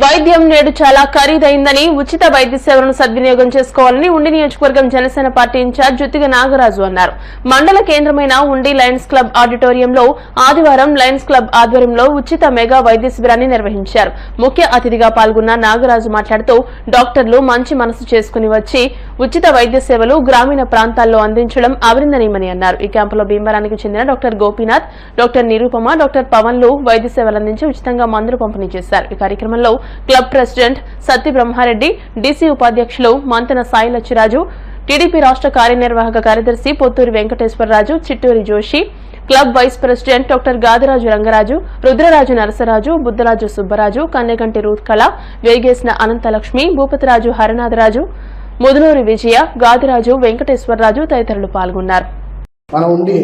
వైద్యం నేడు చాలా ఖరీదైందని ఉచిత వైద్య సేవలను సద్వినియోగం చేసుకోవాలని ఉండి నియోజకవర్గం జనసేన పార్టీ ఇన్ఛార్జ్ జుత్తిగ నాగరాజు అన్నారు. మండల కేంద్రమైన ఉండి లయన్స్ క్లబ్ ఆడిటోరియంలో ఆదివారం లయన్స్ క్లబ్ ఆధ్వర్యంలో ఉచిత మెగా వైద్య శిబిరాన్ని నిర్వహించారు. ముఖ్య అతిథిగా పాల్గొన్న నాగరాజు మాట్లాడుతూ డాక్టర్లు మంచి మనసు చేసుకుని వచ్చి ఉచిత వైద్య సేవలు గ్రామీణ ప్రాంతాల్లో అందించడం అభినందనీయమని అన్నారు. ఈ క్యాంపులో భీమవరానికి చెందిన doctor Gopinath doctor Nirupama doctor పవన్లు వైద్య సేవలు అందించి ఉచితంగా మందులు పంపిణీ చేశారు. ఈ కార్యక్రమంలో club president Satya Brahmareddy DC ఉపాధ్యక్షులు మంతన సాయి లచ్చిరాజు టీడీపీ రాష్ట్ర కార్యనిర్వాహక కార్యదర్శి Potturi Venkateswararaju Chitturi Joshi club vice president doctor Gadiraju Rangaraju Rudraraju Narasaraju Buddharaju Subbaraju Kanneganti Ruthkala Vegesina Ananthalakshmi Bhupathiraju Haranatharaju Mudunuri Vijaya Gadiraju Venkateswararaju తదితరులు పాల్గొన్నారు. మనం ఉండి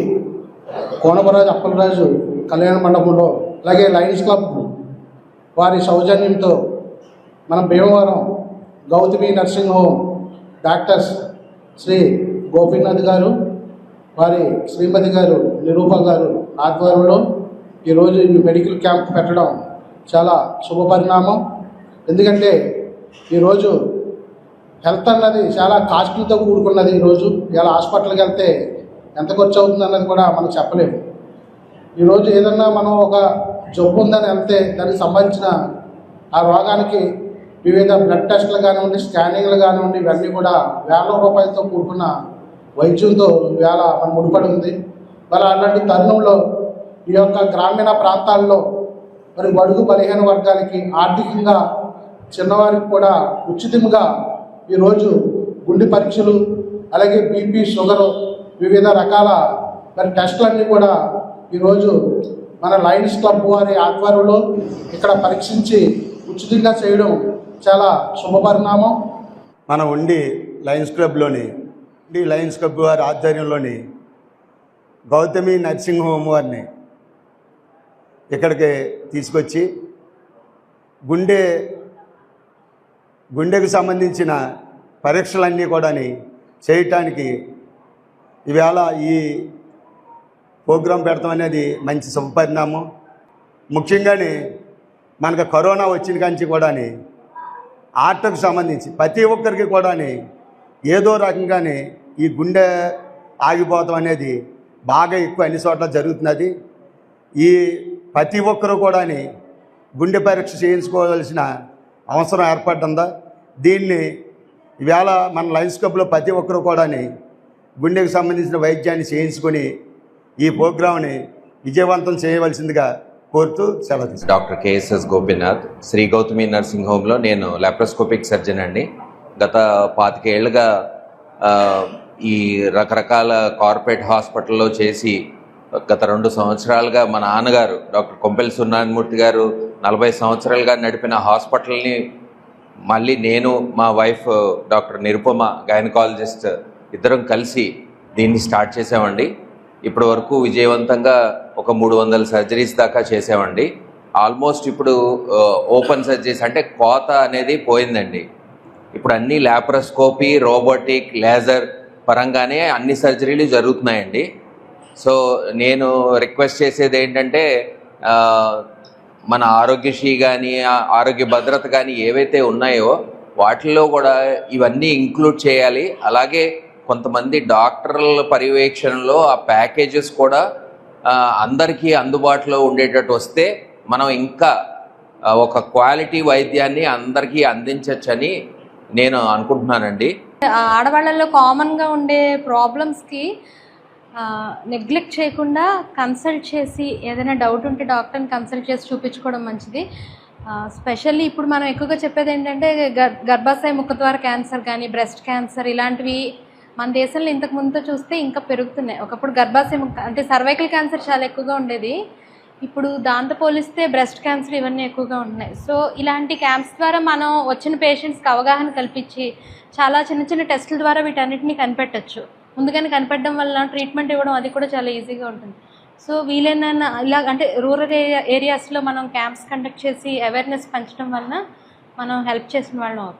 కోనపరాజు అప్పలరాజు కళ్యాణ మండపంలో అలాగే లయన్స్ క్లబ్ వారి సౌజన్యంతో మనం Bhimavaram Gautami nursing home doctors Shri Gopinath garu వారి శ్రీమతి గారు నిరూప గారు ఆధ్వర్యంలో ఈరోజు ఈ మెడికల్ క్యాంప్ పెట్టడం చాలా శుభ పరిణామం. ఎందుకంటే ఈరోజు హెల్త్ అన్నది చాలా కాస్ట్లీతో కూడుకున్నది ఈరోజు. ఇలా హాస్పిటల్కి వెళ్తే ఎంత ఖర్చు అవుతుంది అన్నది కూడా మనం చెప్పలేము. ఈరోజు ఏదన్నా మనం ఒక జబ్బు ఉందని వెళ్తే దానికి సంబంధించిన ఆ రోగానికి వివిధ బ్లడ్ టెస్టులు కానివ్వండి స్కానింగ్లు కానివ్వండి ఇవన్నీ కూడా వేల రూపాయలతో కూడుకున్న వైద్యంతో వేల మన ముడిపడి ఉంది. మరి అలాంటి తరుణంలో ఈ యొక్క గ్రామీణ ప్రాంతాల్లో మరి బడుగు బలహీన వర్గాలకి ఆర్థికంగా చిన్నవారికి కూడా ఉచితంగా ఈరోజు గుండె పరీక్షలు అలాగే బీపీ షుగరు వివిధ రకాల మరి టెస్టులన్నీ కూడా ఈరోజు మన లయన్స్ క్లబ్ వారి ఆధ్వర్యంలో ఇక్కడ పరీక్షించి ఉచితంగా చేయడం చాలా శుభపరిణామం. మనం ఉండి లయన్స్ క్లబ్లోని ఉండి లయన్స్ క్లబ్ వారి ఆధ్వర్యంలోని గౌతమి నర్సింగ్ హోమ్ వారిని ఇక్కడికి తీసుకొచ్చి గుండె గుండెకు సంబంధించిన పరీక్షలన్నీ కూడా చేయటానికి ఈవేళ ఈ ప్రోగ్రాం పెడతాం అనేది మంచి శుభపరిణామం ముఖ్యంగానే మనకు కరోనా వచ్చిన కాంచి కూడాని ఆర్ట్కు సంబంధించి ప్రతి ఒక్కరికి కూడాని ఏదో రకంగానే ఈ గుండె ఆగిపోవటం అనేది బాగా ఎక్కువ అన్ని చోట్ల జరుగుతున్నది. ఈ ప్రతి ఒక్కరు కూడాని గుండె పరీక్ష చేయించుకోవాల్సిన అవసరం ఏర్పడిందా దీన్ని ఈవేళ మన లైన్స్ క్లబ్లో ప్రతి ఒక్కరు కూడాని గుండెకు సంబంధించిన వైద్యాన్ని చేయించుకొని ఈ ప్రోగ్రాంని విజయవంతం చేయవలసిందిగా కోరుతూ సెలవు doctor KSS Gopinath Shri Gautami nursing హోమ్లో నేను లాప్రోస్కోపిక్ సర్జన్ అండి. గత పాతికేళ్ళుగా ఈ రకరకాల కార్పొరేట్ హాస్పిటల్లో చేసి గత రెండు సంవత్సరాలుగా మా నాన్నగారు డాక్టర్ కొంపెల్ సున్నారాయణమూర్తి గారు నలభై సంవత్సరాలుగా నడిపిన హాస్పిటల్ని మళ్ళీ నేను మా వైఫ్ డాక్టర్ నిరుపమ గైనకాలజిస్ట్ ఇద్దరం కలిసి దీన్ని స్టార్ట్ చేసామండి ఇప్పటి వరకు విజయవంతంగా ఒక మూడు వందల సర్జరీస్ దాకా చేసామండి ఆల్మోస్ట్ ఇప్పుడు ఓపెన్ సర్జరీస్ అంటే కోత అనేది పోయిందండి. ఇప్పుడు అన్ని ల్యాప్రోస్కోపీ రోబోటిక్ లేజర్ పరంగానే అన్ని సర్జరీలు జరుగుతున్నాయండి. సో నేను రిక్వెస్ట్ చేసేది ఏంటంటే మన ఆరోగ్యశ్రీ కానీ ఆరోగ్య భద్రత కానీ ఏవైతే ఉన్నాయో వాటిల్లో కూడా ఇవన్నీ ఇంక్లూడ్ చేయాలి. అలాగే కొంతమంది డాక్టర్ల పర్యవేక్షణలో ఆ ప్యాకేజెస్ కూడా అందరికీ అందుబాటులో ఉండేటట్టు వస్తే మనం ఇంకా ఒక క్వాలిటీ వైద్యాన్ని అందరికీ అందించవచ్చని నేను అనుకుంటున్నానండి. ఆడవాళ్ళల్లో కామన్గా ఉండే ప్రాబ్లమ్స్కి నెగ్లెక్ట్ చేయకుండా కన్సల్ట్ చేసి ఏదైనా డౌట్ ఉంటే డాక్టర్ని కన్సల్ట్ చేసి చూపించుకోవడం మంచిది. స్పెషల్లీ ఇప్పుడు మనం ఎక్కువగా చెప్పేది ఏంటంటే గర్ గర్భాశయ ముఖద్వార క్యాన్సర్ కానీ బ్రెస్ట్ క్యాన్సర్ ఇలాంటివి మన దేశంలో ఇంతకు ముందుతో చూస్తే ఇంకా పెరుగుతున్నాయి. ఒకప్పుడు గర్భాశయం అంటే సర్వైకల్ క్యాన్సర్ చాలా ఎక్కువగా ఉండేది. ఇప్పుడు దాంతో పోలిస్తే బ్రెస్ట్ క్యాన్సర్ ఇవన్నీ ఎక్కువగా ఉన్నాయి సో ఇలాంటి క్యాంప్స్ ద్వారా మనం వచ్చిన పేషెంట్స్కి అవగాహన కల్పించి చాలా చిన్న చిన్న టెస్టుల ద్వారా వీటన్నిటిని కనిపెట్టచ్చు. ముందుగానే కనిపెట్టడం వల్ల ట్రీట్మెంట్ ఇవ్వడం అది కూడా చాలా ఈజీగా ఉంటుంది. సో వీలైన ఇలా అంటే రూరల్ ఏరియా ఏరియాస్లో మనం క్యాంప్స్ కండక్ట్ చేసి అవేర్నెస్ పెంచడం వలన మనం హెల్ప్ చేసిన వాళ్ళం అవుతాం.